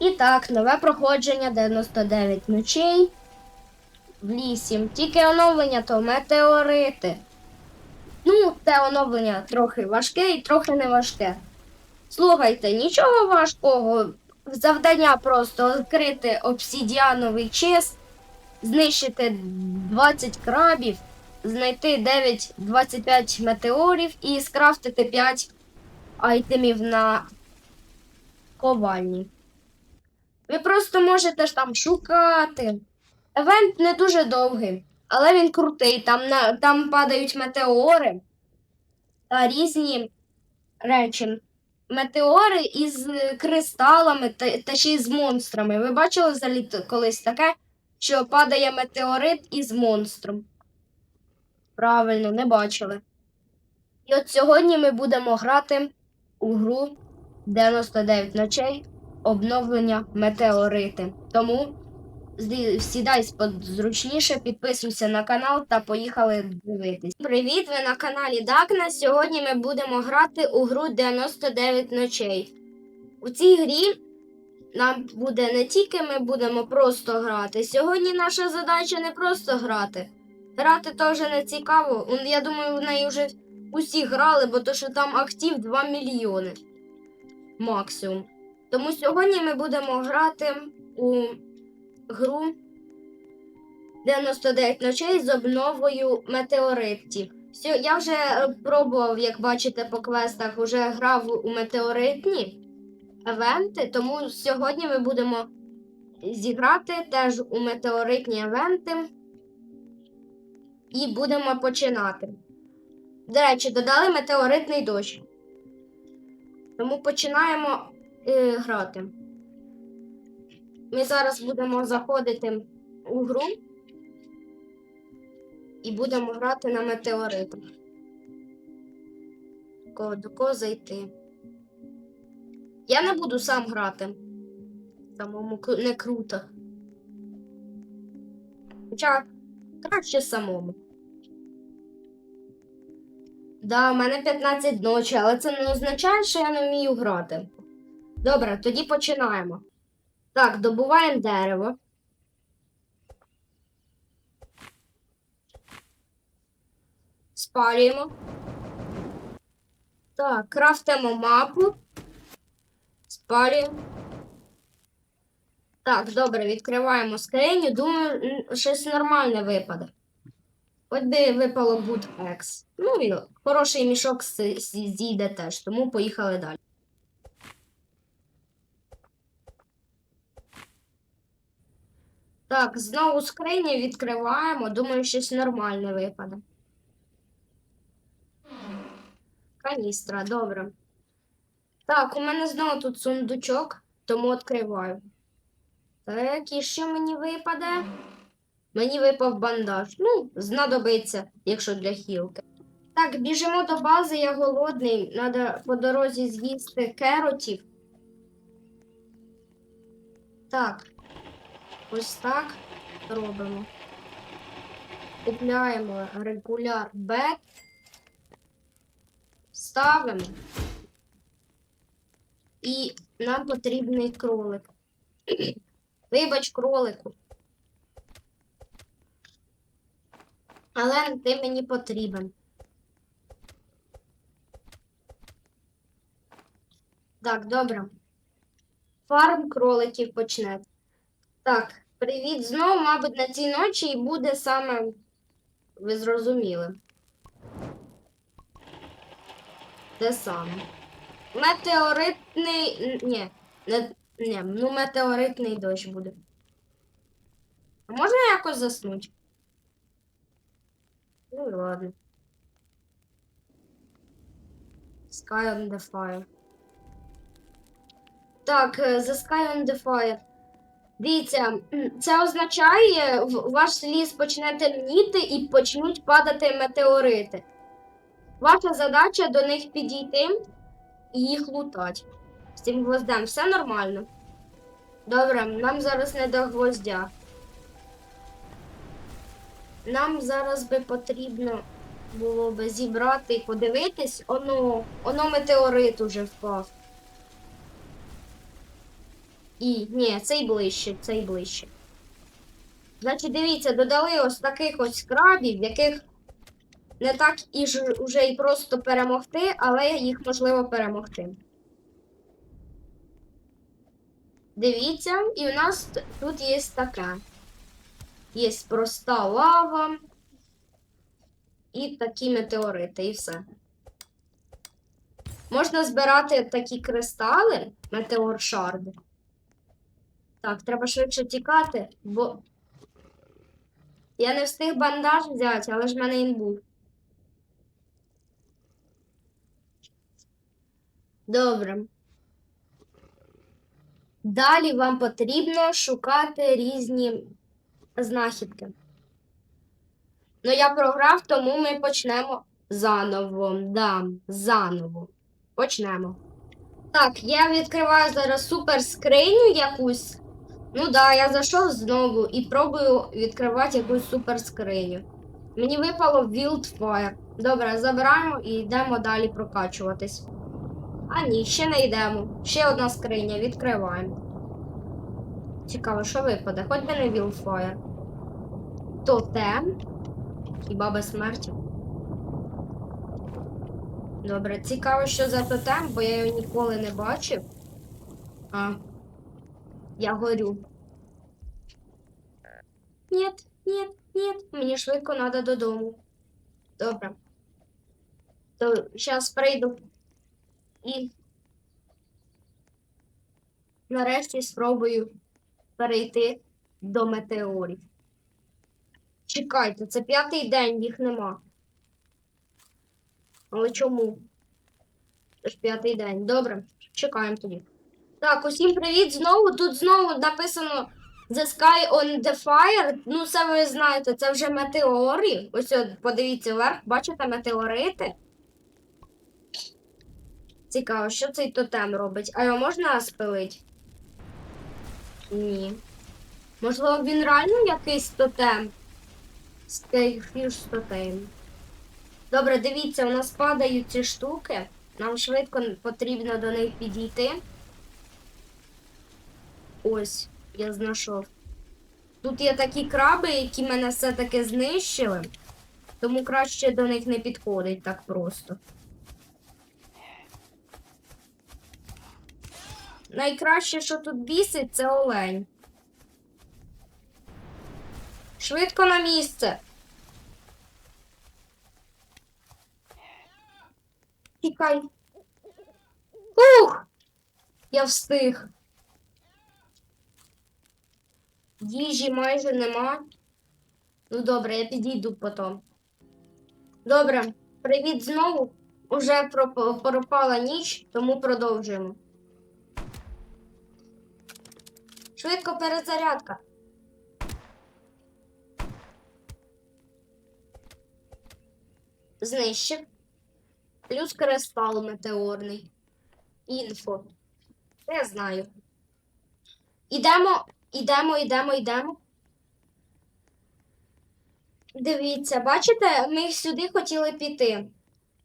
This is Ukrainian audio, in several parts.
І так, нове проходження 99 ночей в лісі. Тільки оновлення то метеорити. Ну, те оновлення трохи важке і трохи не важке. Слухайте, нічого важкого. Завдання просто відкрити обсідіановий чест, знищити 20 крабів, знайти 9-25 метеорів і скрафтити 5 айтемів на ковальні. Ви просто можете ж там шукати. Евент не дуже довгий, але він крутий. Там, на, там падають метеори та різні речі. Метеори із кристалами та, та ще й з монстрами. Ви бачили взагалі колись таке, що падає метеорит із монстром? Правильно, не бачили. І от сьогодні ми будемо грати у гру 99 ночей обновлення метеорити. Тому сідай зручніше, підписуйся на канал та поїхали дивитись. Привіт, ви на каналі Дакна. Сьогодні ми будемо грати у гру 99 ночей. У цій грі нам буде не тільки ми будемо просто грати. Сьогодні наша задача не просто грати. Грати теж не цікаво. Я думаю, в неї вже усі грали, бо то, що там актив 2 мільйони максимум. Тому сьогодні ми будемо грати у гру 99 ночей з обновою метеоритів. Я вже пробував, як бачите по квестах, вже грав у метеоритні евенти, тому сьогодні ми будемо зіграти теж у метеоритні евенти і будемо починати. До речі, додали метеоритний дощ. Тому починаємо е, грати. Ми зараз будемо заходити у гру і будемо грати на метеоритах. Кого, до кого зайти? Я не буду сам грати. Самому не круто. Хоча краще самому. Да, у мене 15 ночі, але це не означає, що я не вмію грати. Добре, тоді починаємо. Так, добуваємо дерево. Спалюємо. Так, крафтимо мапу. Спалюємо. Так, добре, відкриваємо скриню. Думаю, щось нормальне випаде. От би випало X. Ну і хороший мішок зійде теж, тому поїхали далі. Так, знову скрині відкриваємо. Думаю, щось нормальне випаде. Каністра, добре. Так, у мене знову тут сундучок, тому відкриваю. Так, і що мені випаде? Мені випав бандаж. Ну, знадобиться, якщо для хілки. Так, біжимо до бази, я голодний. Треба по дорозі з'їсти керотів. Так. Ось так робимо. Купляємо регуляр бет. Ставимо. І нам потрібний кролик. Вибач, кролику. Але ти мені потрібен. Так, добре. Фарм кроликів почне. Так, привіт знову, мабуть, на цій ночі і буде саме. Ви зрозуміли. Де саме? Метеоритний. Ні, не... Ні, ну метеоритний дощ буде. А можна якось заснути? Ну і ладно. Sky on the fire. Так, е, The Sky on the fire. Дивіться, це означає, ваш ліс почне темніти і почнуть падати метеорити. Ваша задача до них підійти і їх лутати. З цим гвоздем все нормально. Добре, нам зараз не до гвоздя. Нам зараз би потрібно було би зібрати і подивитись, оно, оно метеорит уже впав. І ні, цей ближче, цей ближче. Значить, дивіться, додали ось таких ось крабів, яких не так і ж уже і просто перемогти, але їх можливо перемогти. Дивіться, і у нас тут є таке. Є проста лава і такі метеорити, і все. Можна збирати такі кристали, метеор шарди. Так, треба швидше тікати, бо я не встиг бандаж взяти, але ж в мене він був. Добре. Далі вам потрібно шукати різні знахідки. Ну, я програв, тому ми почнемо заново. Да, заново. Почнемо. Так, я відкриваю зараз супер скриню якусь. Ну да, я зайшов знову і пробую відкривати якусь супер скриню. Мені випало Wildfire. Добре, забираємо і йдемо далі прокачуватись. А ні, ще не йдемо. Ще одна скриня, відкриваємо. Цікаво, що випаде? Хоч би не Wildfire. Тотем. Хіба без смерті. Добре, цікаво, що за тотем, бо я його ніколи не бачив. А. Я горю. Нет, нет, нет. Мені швидко треба додому. Добре. То зараз прийду і нарешті спробую перейти до метеорів. Чекайте, це п'ятий день, їх нема. Але чому? Це ж п'ятий день. Добре, чекаємо тоді. Так, усім привіт знову. Тут знову написано The Sky on the Fire. Ну, це ви знаєте, це вже метеори. Ось от, подивіться вверх, бачите метеорити? Цікаво, що цей тотем робить. А його можна спилити? Ні. Можливо, він реально якийсь тотем? Скейфіш тотем. Добре, дивіться, у нас падають ці штуки. Нам швидко потрібно до них підійти. Ось, я знайшов. Тут є такі краби, які мене все-таки знищили, тому краще до них не підходить так просто. Найкраще, що тут бісить, це олень. Швидко на місце. Тікай. Ух! Я встиг. Їжі майже нема. Ну добре, я підійду потім. Добре, привіт знову. Уже пропала ніч, тому продовжуємо. Швидко перезарядка. Знищив. Плюс кристал метеорний. Інфо. Я знаю. Ідемо, ідемо, ідемо, ідемо. Дивіться, бачите, ми сюди хотіли піти.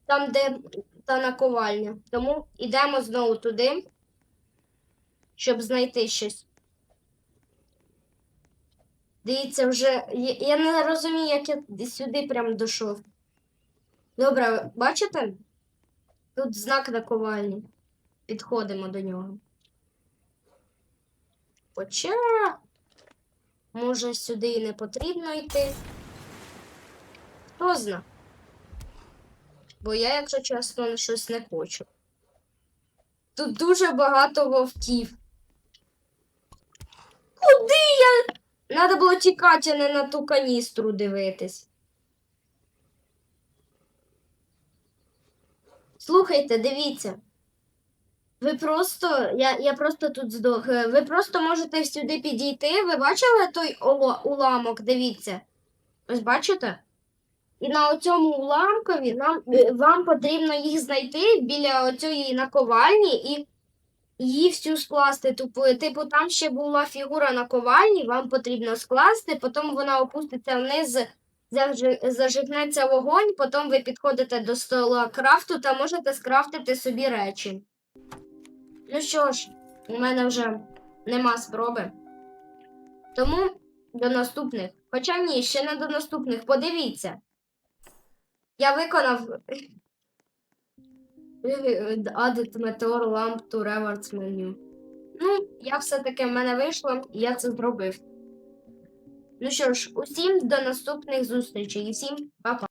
Там, де та наковальня. Тому йдемо знову туди, щоб знайти щось. Дивіться, вже. Я не розумію, як я сюди прям дійшов. Добре, бачите? Тут знак наковальні. Підходимо до нього. Хоча, може, сюди і не потрібно йти. Хто зна? Бо я, якщо чесно, щось не хочу. Тут дуже багато вовків. Куди я? Надо було тікати, а не на ту каністру дивитись. Слухайте, дивіться. Ви просто, я, я просто тут здох. Е, Ви просто можете сюди підійти. Ви бачили той уламок? Дивіться. Ось бачите? І на оцьому уламкові нам, е, вам потрібно їх знайти біля оцієї наковальні і її всю скласти. Типу, типу, там ще була фігура наковальні, вам потрібно скласти, потім вона опуститься вниз, зажигнеться вогонь, потім ви підходите до стола крафту та можете скрафтити собі речі. Ну що ж, у мене вже нема спроби. Тому до наступних. Хоча ні, ще не до наступних. Подивіться. Я виконав Added Meteor Lamp to Rewards menu. Ну, я все-таки в мене вийшло, і я це зробив. Ну що ж, усім до наступних зустрічей і всім па-па.